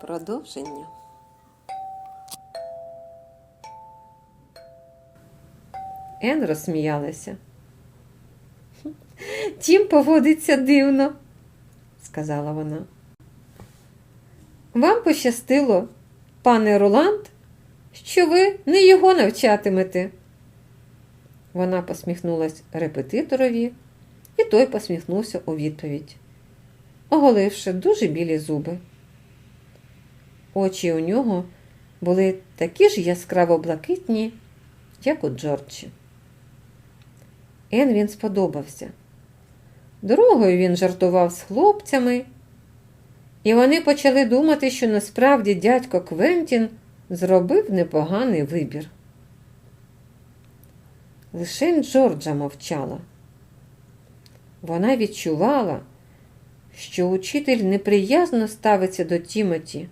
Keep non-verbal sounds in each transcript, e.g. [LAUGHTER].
Продовження. Ен розсміялася. Тім поводиться дивно, сказала вона. Вам пощастило, пане Роланд, що ви не його навчатимете. Вона посміхнулась репетиторові, і той посміхнувся у відповідь, оголивши дуже білі зуби. Очі у нього були такі ж яскраво блакитні, як у Джорджі. Ен він сподобався. Дорогою він жартував з хлопцями, і вони почали думати, що насправді дядько Квентін зробив непоганий вибір. Лише Джорджа мовчала. Вона відчувала, що учитель неприязно ставиться до Тімоті,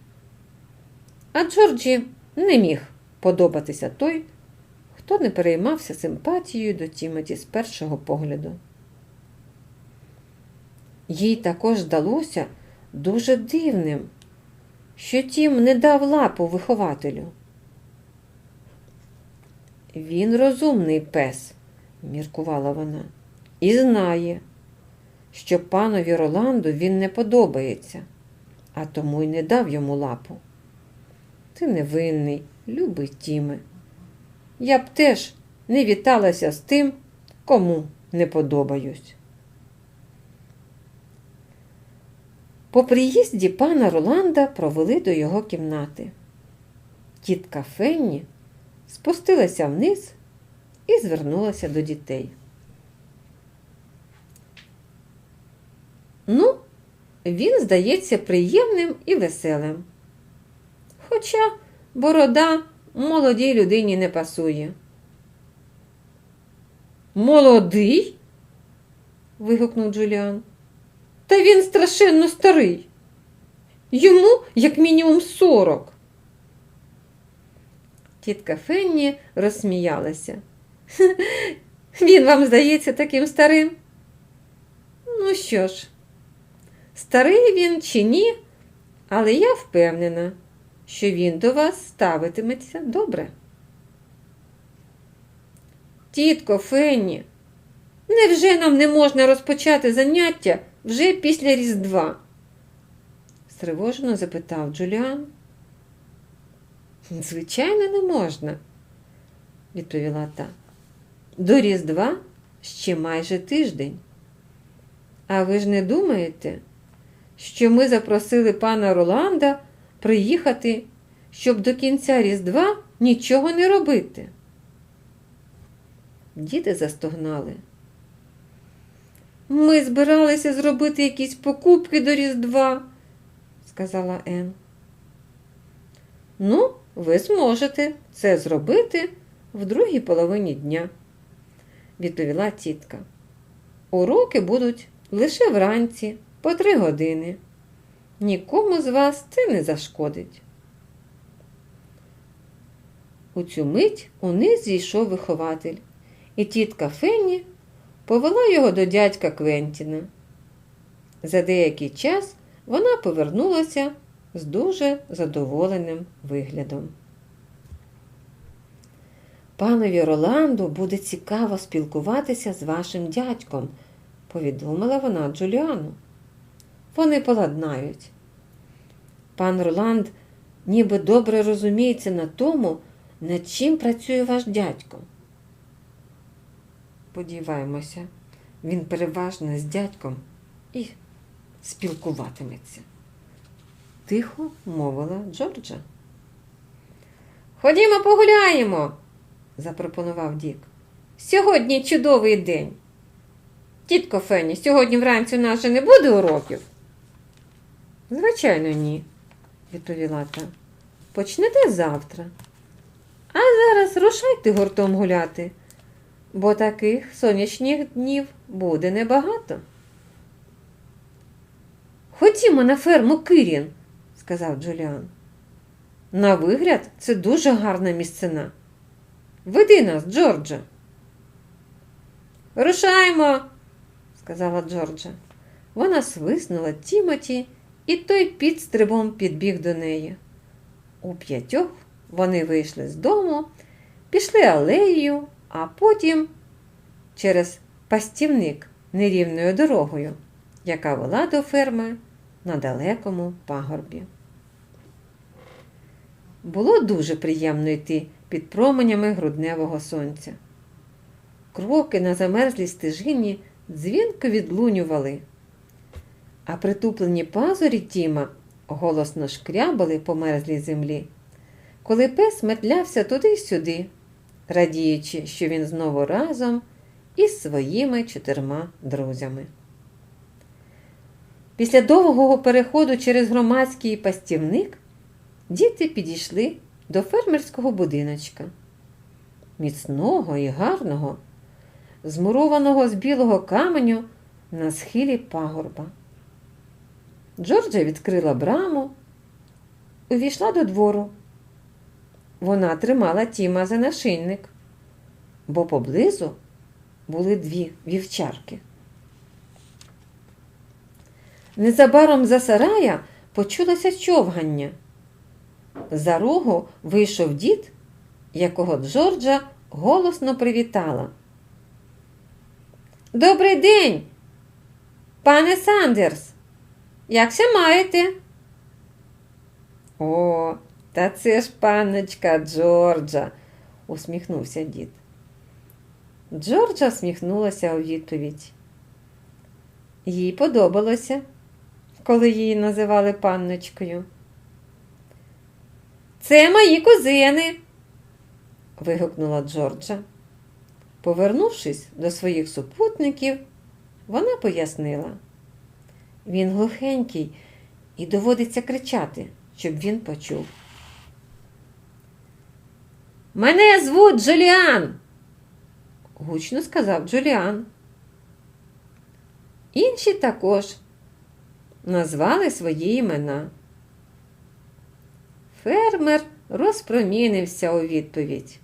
а Джорджі не міг подобатися той, хто не переймався симпатією до Тімоті з першого погляду. Їй також здалося дуже дивним, що Тім не дав лапу вихователю. Він розумний пес, міркувала вона, і знає, що панові Роланду він не подобається, а тому й не дав йому лапу. Ти невинний, любий Тіме. Я б теж не віталася з тим, кому не подобаюсь. По приїзді пана Роланда провели до його кімнати. Тітка Фенні спустилася вниз і звернулася до дітей. Ну, він здається приємним і веселим. Хоча борода молодій людині не пасує. Молодий? вигукнув Джуліан. Та він страшенно старий. Йому як мінімум сорок. Тітка Фенні розсміялася. [LAUGHS] Він вам здається таким старим? Ну що ж, старий він чи ні, але я впевнена, що він до вас ставитиметься добре. Тітко Фенні, невже нам не можна розпочати заняття вже після Різдва? стривожено запитав Джуліан. Звичайно, не можна, відповіла та. До Різдва ще майже тиждень. А ви ж не думаєте, що ми запросили пана Роланда приїхати, щоб до кінця Різдва нічого не робити? Діти застогнали. Ми збиралися зробити якісь покупки до Різдва, сказала Ен. Ну, ви зможете це зробити в другій половині дня, відповіла тітка. Уроки будуть лише вранці по три години. Нікому з вас це не зашкодить. У цю мить униз зійшов вихователь, і тітка Фенні повела його до дядька Квентіна. За деякий час вона повернулася з дуже задоволеним виглядом. Панові Роланду буде цікаво спілкуватися з вашим дядьком, повідомила вона Джуліану. Вони поладнають. Пан Роланд ніби добре розуміється на тому, над чим працює ваш дядько. Подіваємося, він переважно з дядьком і спілкуватиметься. Тихо мовила Джорджа. Ходімо погуляємо, запропонував Дік. Сьогодні чудовий день. Тітко Фенні, сьогодні вранці у нас же не буде уроків? Звичайно, ні, відповіла та. Почнете завтра. А зараз рушайте гуртом гуляти, бо таких сонячних днів буде небагато. Ходімо на ферму Кирін, сказав Джуліан. На вигляд, це дуже гарна місцина. Веди нас, Джорджа. Рушаймо, сказала Джорджа. Вона свиснула Тімоті і той підстрибом підбіг до неї. У п'ятьох вони вийшли з дому, пішли алеєю, а потім через пастівник нерівною дорогою, яка вела до ферми на далекому пагорбі. Було дуже приємно йти під променями грудневого сонця. Кроки на замерзлій стежині дзвінко відлунювали, а притуплені пазурі Тіма голосно шкрябали по мерзлій землі, коли пес метлявся туди й сюди, радіючи, що він знову разом із своїми чотирма друзями. Після довгого переходу через громадський пастівник діти підійшли до фермерського будиночка, міцного і гарного, змурованого з білого каменю на схилі пагорба. Джорджа відкрила браму, увійшла до двору. Вона тримала Тіма за нашийник, бо поблизу були дві вівчарки. Незабаром за сарая почулося човгання. За рогу вийшов дід, якого Джорджа голосно привітала. Добрий день, пане Сандерс. Якся маєте? О, та це ж панночка Джорджа, усміхнувся дід. Джорджа всміхнулася у відповідь. Їй подобалося, коли її називали панночкою. Це мої кузини. вигукнула Джорджа. Повернувшись до своїх супутників, вона пояснила. Він глухенький і доводиться кричати, щоб він почув. Мене звуть Джуліан, гучно сказав Джуліан. Інші також назвали свої імена. Фермер розпромінився у відповідь.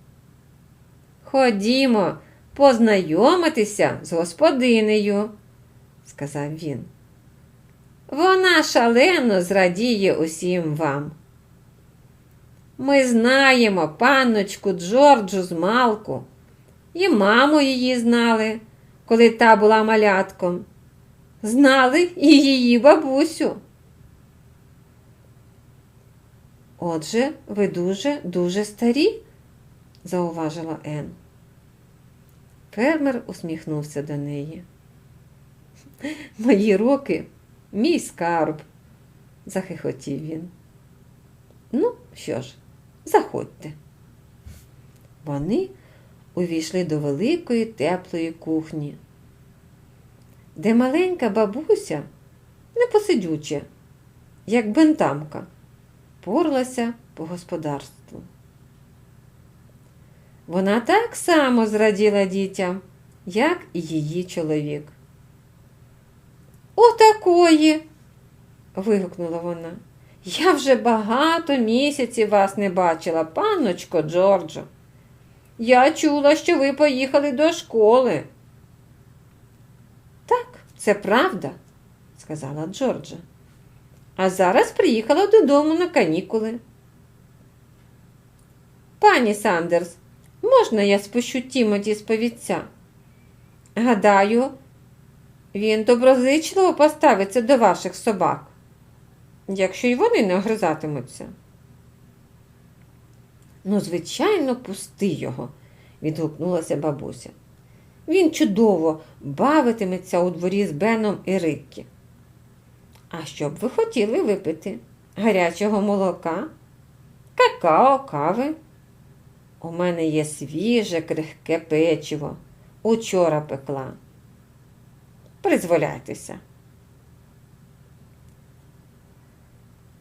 Ходімо познайомитися з господинею, сказав він. Вона шалено зрадіє усім вам. Ми знаємо панночку Джорджу з Малку, і маму її знали, коли та була малятком. Знали і її бабусю. Отже, ви дуже, дуже старі, зауважила Ен. Фермер усміхнувся до неї. Мої роки, мій скарб, захихотів він. Ну, що ж, заходьте. Вони увійшли до великої теплої кухні, де маленька бабуся, непосидюча, як бентамка, порлася по господарству. Вона так само зраділа дітям, як і її чоловік. Отакої. вигукнула вона. Я вже багато місяців вас не бачила, панночко Джорджо. Я чула, що ви поїхали до школи. Так, це правда, сказала Джорджа. А зараз приїхала додому на канікули. Пані Сандерс, можна я спущу Тімоті з повідця? Гадаю, він доброзичливо поставиться до ваших собак, якщо й вони не огризатимуться. Ну, звичайно, пусти його, відгукнулася бабуся. Він чудово бавитиметься у дворі з Беном і Риккі. А що б ви хотіли випити? Гарячого молока, какао, кави? У мене є свіже, крихке печиво. Учора пекла. Призволяйтеся.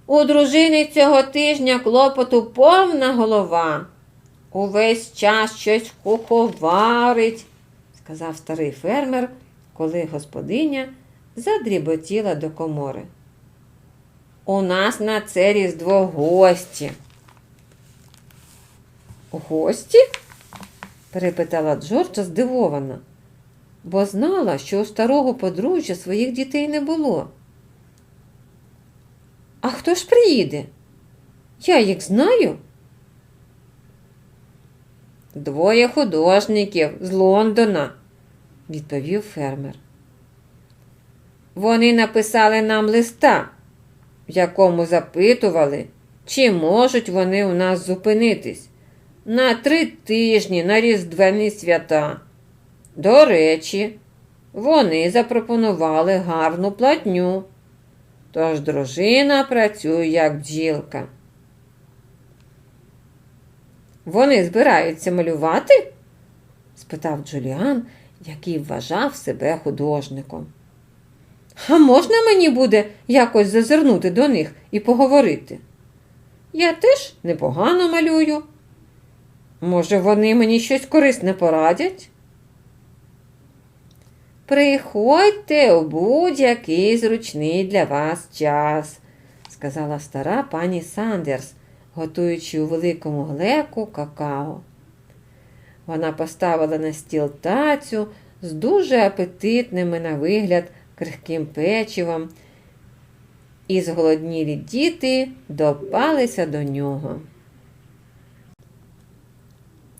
У дружини цього тижня клопоту повна голова. Увесь час щось куховарить, сказав старий фермер, коли господиня задріботіла до комори. У нас на це різдво гості. Гості? перепитала Джорджа здивована, бо знала, що у старого подружжя своїх дітей не було. А хто ж приїде? Я їх знаю. Двоє художників з Лондона, відповів фермер. Вони написали нам листа, в якому запитували, чи можуть вони у нас зупинитись на три тижні на Різдвяні свята. До речі, вони запропонували гарну платню. Тож дружина працює як бджілка. Вони збираються малювати? спитав Джуліан, який вважав себе художником. А можна мені буде якось зазирнути до них і поговорити? Я теж непогано малюю. Може, вони мені щось корисне порадять? Приходьте у будь-який зручний для вас час, сказала стара пані Сандерс, готуючи у великому глеку какао. Вона поставила на стіл тацю з дуже апетитними на вигляд крихким печивом, і зголоднілі діти допалися до нього.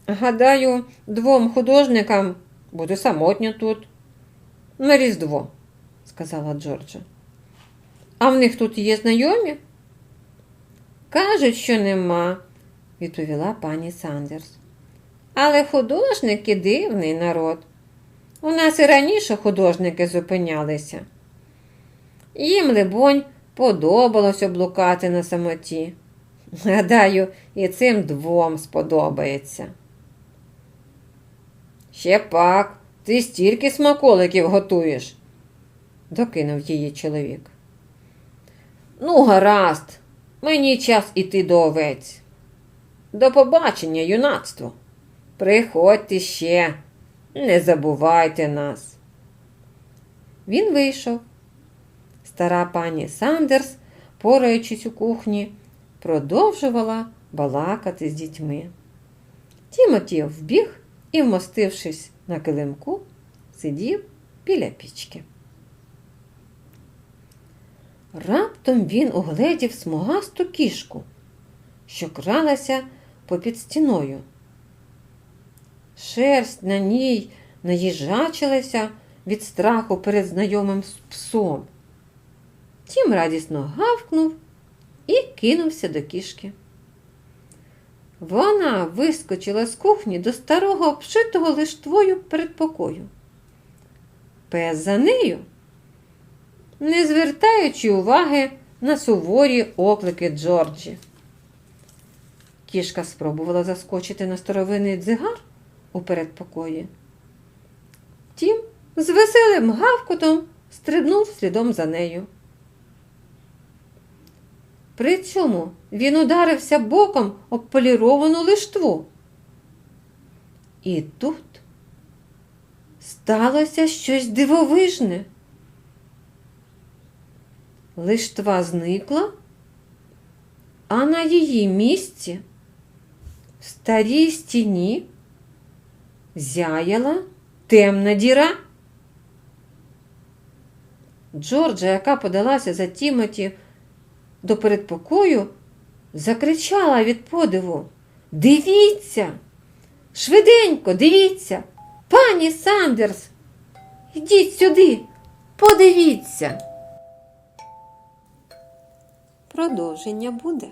Гадаю, двом художникам буде самотньо тут. На Різдво, сказала Джорджа. А в них тут є знайомі? Кажуть, що нема, відповіла пані Сандерс. Але художники дивний народ. У нас і раніше художники зупинялися. Їм, либонь, подобалось облукати на самоті. Гадаю, і цим двом сподобається. Ще пак, ти стільки смаколиків готуєш, докинув її чоловік. Ну, гаразд, мені час іти до овець. До побачення, юнацтво. Приходьте ще, не забувайте нас. Він вийшов. Стара пані Сандерс, пораючись у кухні, продовжувала балакати з дітьми. Тімоті вбіг і, вмостившись на килимку, сидів біля пічки. Раптом він угледів смугасту кішку, що кралася попід стіною. Шерсть на ній наїжачилася від страху перед знайомим псом. Тім радісно гавкнув і кинувся до кішки. Вона вискочила з кухні до старого обшитого лиштвою передпокою. Пес за нею, не звертаючи уваги на суворі оклики Джорджі. Кішка спробувала заскочити на старовинний дзигар у передпокої. Тім з веселим гавкотом стрибнув слідом за нею. При цьому він ударився боком об поліровану лиштву. І тут сталося щось дивовижне. Лиштва зникла, а на її місці в старій стіні зяяла темна діра. Джорджа, яка подалася за Тімоті до передпокою, закричала від подиву. Дивіться, швиденько, дивіться, пані Сандерс, йдіть сюди, подивіться. Продовження буде.